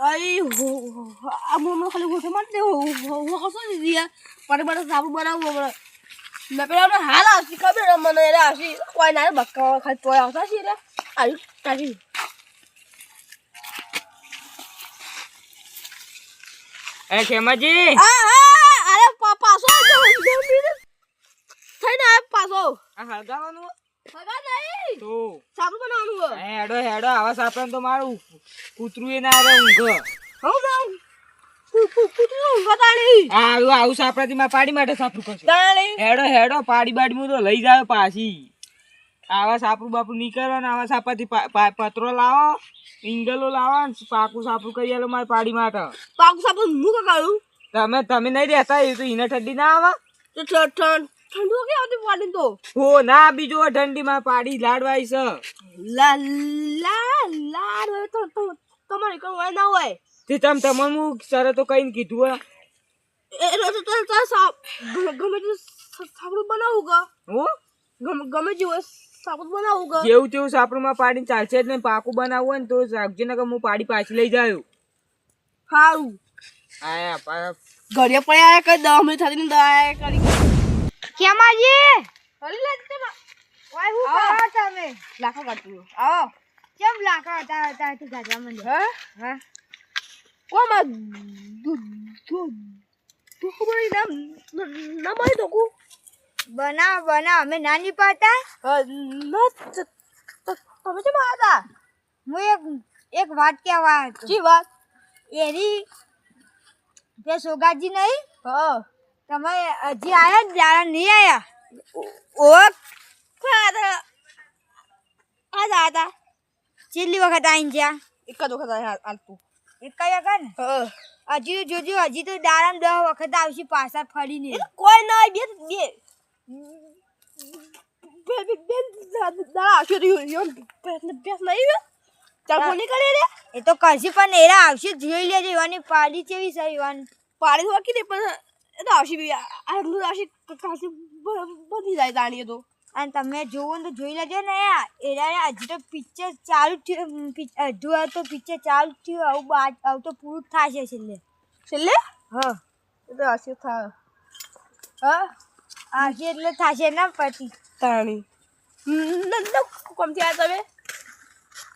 આઈ હો આ મોમો ખાલી ગોઠે માર દે હો હો કસો દીધી પાડે પાડે સાબુ બનાવું મને મેં પેલા હાલ આવતી ખબર મને એને આવતી કોઈ ના બક્કા ખાલી તોય આવતા છે રે આયુ તારી એ ખેમાજી અરે પાછો થઈને પાછો હળગાવાનું તો. સાબુ બનાવવાનું એ હેડો હેડો આવા સાપરાને તો મારું કૂતરું એ ના આવે ઊંઘ. હું જાઉં? કુતરું ઊંઘા તાણી આવું આવું સાપરાથી મારે પાડી માટે સાપરું કરશે. તાણી? હેડો હેડો પાડી બાડી હું તો લઈ જાવ પાછી. આવા સાપરું બાપરું નીકળો ને આવા સાપાથી પતરો લાવો ઇંગલો લાવો ને પાકું સાપરું કરી આલો મારી પાડી માટે. પાકું સાપરું હું કા તમે તમે નહીં રહેતા એ તો ઈને ઠંડી ના આવે. તો ઠંડુ કે આવતી પાડી તો. હો ના બીજો ઠંડી માં પાડી લાડવાઈ છે. લા લા લાડ રે તો તો તમારે કોઈ હોય ના હોય. તે તમ તમને હું તો કઈને કીધું હે એ એ તો તો સાબ ગમે તે સાબુ બનાવું કા હો? ગમે ગમે સાબડું સાબુ બનાવું કા જેવું તેવું સાબડું માં પાડીને ચાલશે જ નહીં પાકું બનાવવું હોય ને તો રાખજો ને હું પાડી પાછી લઈ જાયો સારું આયા પા- ઘરે પડ્યા કઈ દવા મિનિટ થતી ને દવા કરી. કેમાજી કરી લે તે વાય હું. કરો તમે? લાખો કાઢતું આવો કેમ લાકા હતા હતા તું ગાજવા મંડે હે? હા. કોમાં દુ દુ દુ ખબર નામ નામ આવી તો કુ બનાવ બનાવ. અમે નાની પાતા તમે કેમ હતા? હું એક એક વાત કહેવા જી વાત? એરી તે સોગાજી નહીં? હા. તમે હજી આયા જ જારા નહીં આયા? ઓ આ આતા છેલ્લી વખત આવીને જ્યાં. એક જ વખત આયા એક જ વખત? ને હજી જોજો હજી તો દારામ દસ વખત આવશે પાછા ફરીને. કોઈ ના બે બે. એ તો કશી પણ એરા આવશે જોઈ લેજો પાડી કેવી છે એવાની પાડી તો વાકી દે પણ એ તો આવશે બી આટલું આવશે કાશે બધી જાય જાણીએ તો. અને તમે જોવો તો જોઈ લેજો ને એના હજી તો પિક્ચર ચાલુ થયું અડધું તો પિક્ચર ચાલુ થયું આવું આવું તો પૂરું થશે છેલ્લે. છેલ્લે? હા. એ તો આવશે થા હા. આવશે એટલે થશે ને પછી. તાણી. કોમથી આવ્યા તમે?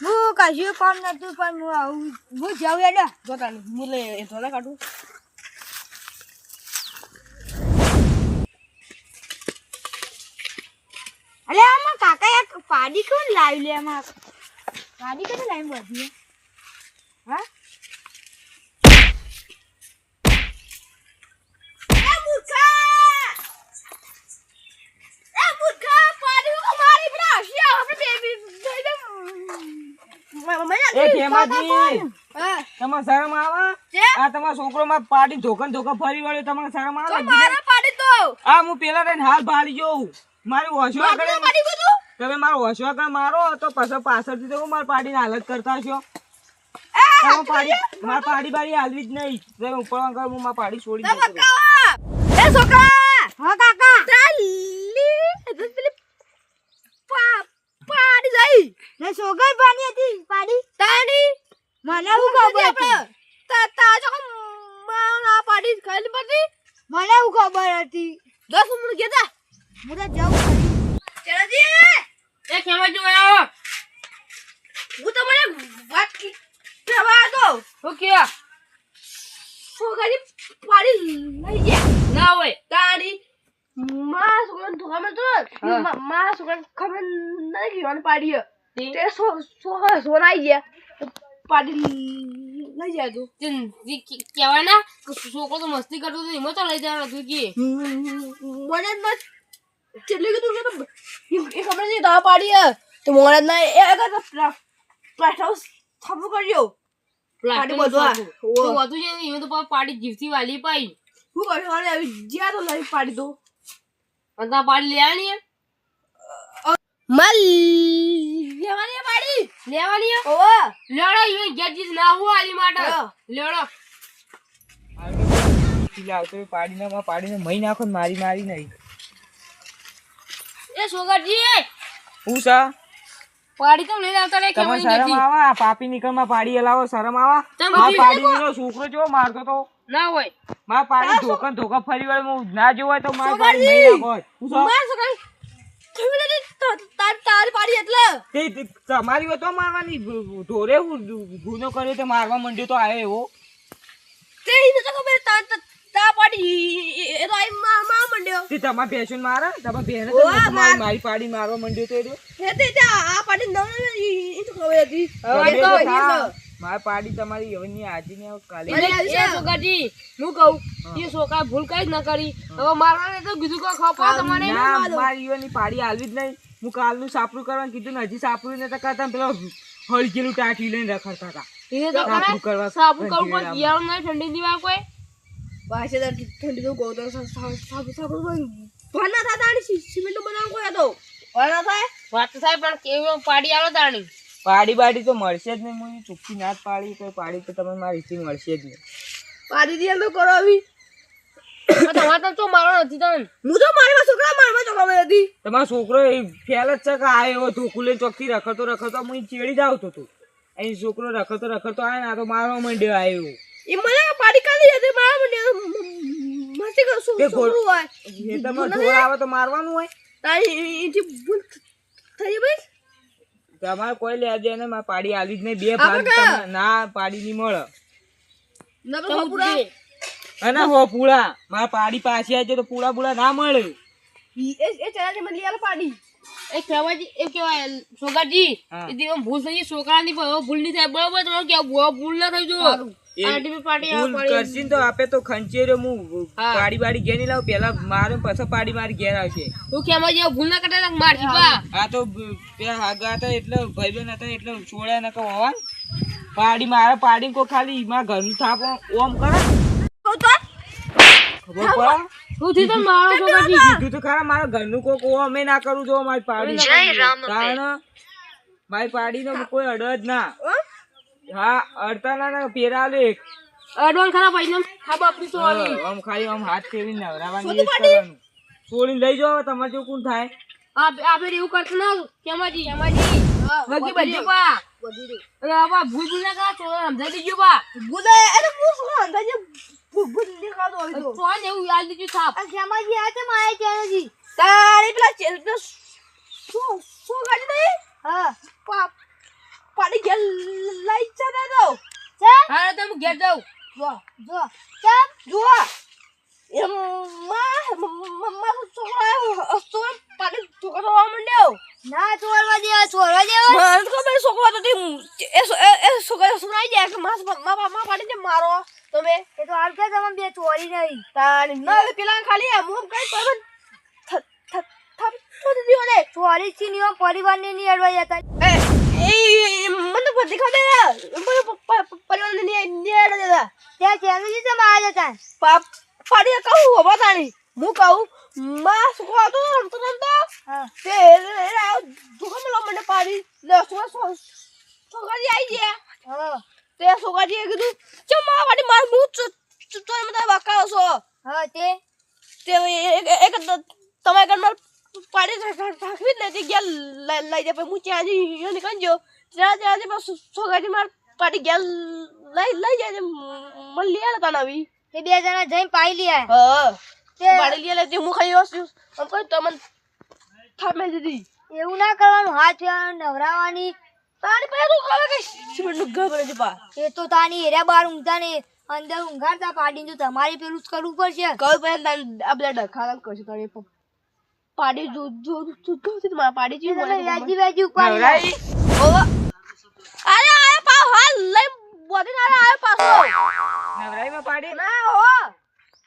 હું કશું કામ નતું પણ હું આવું હું જાઉં એટલે જો તાણી હું લઈ એ તો કાઢું. અલે આમાં કાકા એક પાડી કોણ લાવી લે આમાં? પાડી કોને લાવી બધી? હા? છોકરો માં પાડી ધોકન ધોકા ફરી વળ્યો તમારે શરમ આવે? આ હું પેલા હાલ ભાળી જોઉં. મારી પાડી તમે મારો વોશવા આગળ મારો તો પછી પાછળથી તો મારા પાડીને હાલત કરતા છો. એ તમે પાડી મારી પાડી બાડી હાલવી જ નહીં. તમે ઉપર વગર હું મારા પાડી છોડી. બકા એ છોકરા. હા કાકા. ચાલી. પાડી જાય ને સોગઈ પાણી હતી પાડી. તાણી મને હું ખબર હતી? તા તા જો મારા પાડી ખાલી પડી મને હું ખબર હતી? દસ મિનિટ ગયા હું તો જાઉં. ચલાજી! એ ખેમાજી આવો. હું તમને વાત કહેવા દો શું કયો? છોકરી પાડી લઈ ગયા? ના હોય. તારી માં છોકરાને ધોકા મળતો હા. માં છોકરાને ખબર નથી કે મને પાડી તે? તે સો સો સોના આવી ગયા. પાડી લઈ જાય તું. કહેવાય ના છોકરો તો મસ્તી કરતો હતો એમાં તો લઈ જવાનું હતું કે. મને જ કે તું તો એ ખબર નથી દવા પાડી હે. તો જ ના એ અગર પ્લાસ્ટ હાઉસ થાપું કરજો પાડી બધું. તો વધુ છે એ તો પાડી જીવતી વાલી પાઈ. શું કર્યું અને આવી જ્યાં તો લઈ પાડી દો. અને ત્યાં પાડી લેવાની? મલ લેવાની પાડી? લેવાની ઓ લેડો ઈ ઘેર જીત ના હું આલી માટે. લેડો. પાડીને પાડીને મહી નાખો મારી મારી નહીં. એ છોકરજી હું સા? પાડી તો આવતા રે કેમ શરમ આવા? આ પાપી નીકળમાં પાડી હલાવો શરમ આવા? તમે પાડી નો છોકરો જો મારતો તો? ના હોય. મારા પાડી ધોકા ધોકા ફરી વાર હું ના જોવાય તો મા પાડી નહીં હોય. હું સા? માર નથી તાર તાર પાડી એટલે? તે તમારી તો મારવાની. ઢોરે ગુનો કર્યો તે મારવા મંડ્યો તો આયો એવો. તે ઈને તો ખબર તા- તા એ તો આઈ માં માં મંડ્યો. તે તમારા ભેંસુને મારે? તમારા ભેંને તો મારી મારી પાડી મારવા માંડ્યો તો હે તે તે આ પાડી નવ એ તો ખબર હતી. ગમે તો તો મારી પાડી તમારી એવની આજે ને કાલે. એ છોકરાજી હું કહું એ છોકરા ભૂલ કઈ જ ન કરી. હવે મારવાને તો કીધું કે ખપા તમારે ના મારી પાડી હાલવી જ નહીં. હું કાલનું સાપરું કરવાનું કીધું ને હજી સાપરું નતા કરતા પેલો હળકેલું ટાંકી લઈને રખડતા હતા. સાપરું કરવા સાપરું કરવું યાર ઠંડી દીવા કોઈ? પાસે દર ઠંડી તો ગો તો સાબુ સાબુ ભના થતા અને સિમેન્ટ બનાવ કોઈ હતો ભના થાય? વાત થાય પણ કેવું પાડી આવો તાણી પાડી બાડી તો મળશે જ નહીં હું ચૂકી ના પાડી તો પાડી તો તમે મારી રીતથી મળશે જ નહીં. પાડી દી તો કરો આવી. તમારે તો મારો નથી તમે હું તો મારી છોકરા મારવા તો ખબર હતી. તમારો છોકરો એ ફેલ જ છે કે આ એવો ધોકું લઈને ચોકથી રખડતો રખડતો હું ચેડી જ આવતો હતો અહીં છોકરો રખડતો રખડતો આવે ને આ તો મારવા માંડ્યો આવ્યો મને પાડી હતી મારા મને મસ્તી કરું હોય. એ તમે ઢોર આવે તો મારવાનું હોય. તારી ભૂલ થઈ ભાઈ તમારે કોઈ લે આજે ને મારે પાડી આલી જ નહીં બે ભાગ તમે- ના પાડી નહીં મળે. ના પૂરા. અને હો પૂળા મારા પાડી પાછી આવી જાય તો પૂળા પૂળા ના મળે. એ એ ચરાજી મને યાર પાડી. એ કહેવાય એ કહેવાય સોગાજી એ દિવસ ભૂલ થઈ છોકરાની પણ ભૂલ નહીં થાય. બરોબર તો કે ભૂલ ના થઈ જો એ આંટી પાડી આ ભૂલ પાડી કરશી ને તો આપે તો ખંચેર્યો હું. પાડી બાડી ઘેર નહીં લાવું. પેલા મારે પછી પાડી મારી ઘેર આવશે. તું કેમ જે ભૂલ ના કરતા મારજી આ? તો બ- પેલા હાગા હતા એટલે ભાઈબંધ હતા એટલે છોડ્યા નકા હોવા પાડી મારે પાડી કોઈ ખાલી મારા ઘરનું થાપ ઓમ કરે? ખબર પડે? તો મારો કીધું તો ખરા મારા ઘરનું કોક ઓમે ના કરું જો મારી પાડી કારણ મારી પાડી નો કોઈ અડ જ ના હા અડતાના ના ના એક અડવાન ખરા પૈસા ખા બાપની તો આમ ખાલી આમ હાથ ફેરવીને નવરાવાની એ કરવાનું. છોડીને લઈ જાવ તમારે જો કોણ થાય? આ આ ફેર એવું કરતો ના કેમાજી કેમાજી. વગી બધી પા અરે બાપા ભૂલ ભૂલ ના કરા છોકરા સમજાઈ દીજો પા ભૂલ અરે હું શું સમજાઈ ભૂલ ભૂલ નહીં હોય તો. કોણ એવું યાદ દીજો આ શ્યામાજી આ મારે ત્યાં નથી તારી પેલા ચેલ શું શું ગાડી નહીં હા. પા પાડી ઘેર લઈ જતા તો. છે હા તમે ઘેર જાવ જો જો. ચમ. જો એમ માં માં છોકરા છોકરા પાડી છોકરો માંડ્યો. ના છોડવા દેવા છોડવા દેવા. મારે તો ખબર છોકરો તો તે એ છો- એ- છોકરો સુનાઈ જાય કે માસ મા મા પાડી દે મારો. તમે એ તો હાલ કે તમે બે ચોરી નહીં. તાણી ના પેલા ખાલી આમ આમ કઈ પર થ થ થપ છોડી દીધો ને ચોરી થી નિયમ પરિવારને નહીં અડવા જતા. એ એ મને બધી ખબર મને પરિવાર ને ને અડે દેતા. ત્યાં શ્યામજી તમે આ જતા? પાપ ફાડી કહું હવે તાણી હું કહું માં છોકરો હતો રમતો હા. તે દુખમ લો મને પાડી. લે છોકરા છોકરી આવી ગયા. હા. તે છોકરીએ કીધું ચો માં વાડી માર હું તો તો તારા બકાવ છો? હા તે? તે એક તમારે ઘર માર પાડી રાખવી જ નથી. ગયા લઈ જાય પછી હું ત્યાંથી નીકળી ગયો. ત્યાં ત્યાં પછી માર પાટી ગયા લઈ લઈ જાય મને લઈ આલે તને આવી એ બે જણા જઈને પાઈ લે હા પાડી લઈ તે હું ખાઈ આવ્યો આમ કહી તો મને થામે દીધી એવું ના કરવાનું હાથ નવરાવાની તારી પાસે તું ખબર કે સિમેન્ટનું ઘર બને છે પા એ તો તાની એરિયા બહાર ઊંઘતા ને અંદર ઊંઘાડતા પાડીને તો તમારે પેલું જ કરવું પડશે કઈ પાસે તાન આ બધા ડખાડા કરશે તારે પાડી જો જો જો મારા પાડી તે જેવું વ્યાજી વ્યાજી ઉપાડી ઓવા. અરે આયા પાવ હાલ લઈ બોધી ના આયા પાછો. નવરાઈમાં પાડી? ના હો.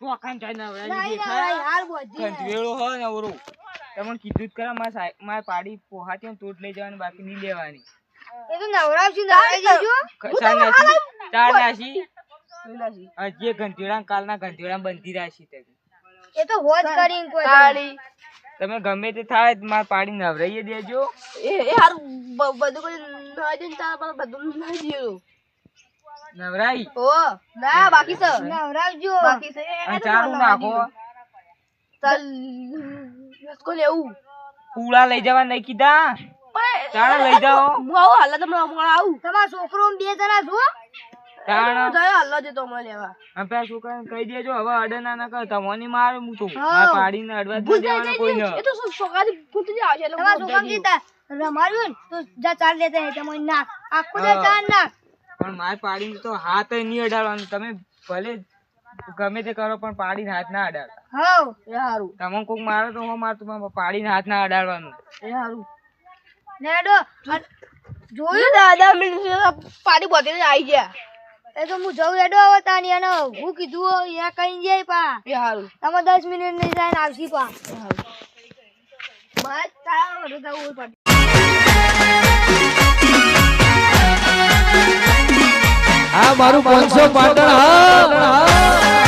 પોખાન થાય નવરાઈ દેખાય? નવરાઈ, હાલ બોધી નહીં. કંઠવેળો ને ઓરો તમને કીધું જ ખરા મારે પાડી પોહાતી ને તોડ લઈ જવાની બાકી નહીં લેવાની. એ તો નવરાવશું નવરાઈ દેજો. ચાર નાસી ચાર નાસી જે ઘંટીડા કાલના ઘંટીડા બંધી રાશી તમે એ તો હોજ કરીને કોઈ તાળી. તમે ગમે તે થાય મારે પાડી નવરાઈએ દેજો. એ યાર બધું કોઈ ના દે ને પર બધું ના દીધું નવરાઈ? ઓ ના બાકી છે. નવરાવજો. બાકી છે. ના નાખો ચાલ રસકો લેવું. પૂળા લઈ જવા નહીં કીધા? ચાળા લઈ જાઓ. હું આવું હાલ તમને હમણાં આવું. તમારા છોકરો ને બે જણા છો પણ મારે પાડીને તો હાથ નહીં અડાડવાનું. તમે ભલે ગમે તે કરો પણ પાડીને હાથ ના અડાડતા તમે કોઈક મારો કોક મારે તો હું મારતું પાડીને હાથ ના અડાડવાનું. એ સારું લેડો જોયું દાદા પાડી બોધી આવી ગયા. એ તો હું જઉં એડો હવે તાની અને હું કીધું યા કઈ જાય પા. એ હારું. તમે દસ મિનિટ નહીં જાય ને આવશી પા. મારે તારા જવું હોય આ મારું પાંચસો પાટણ હા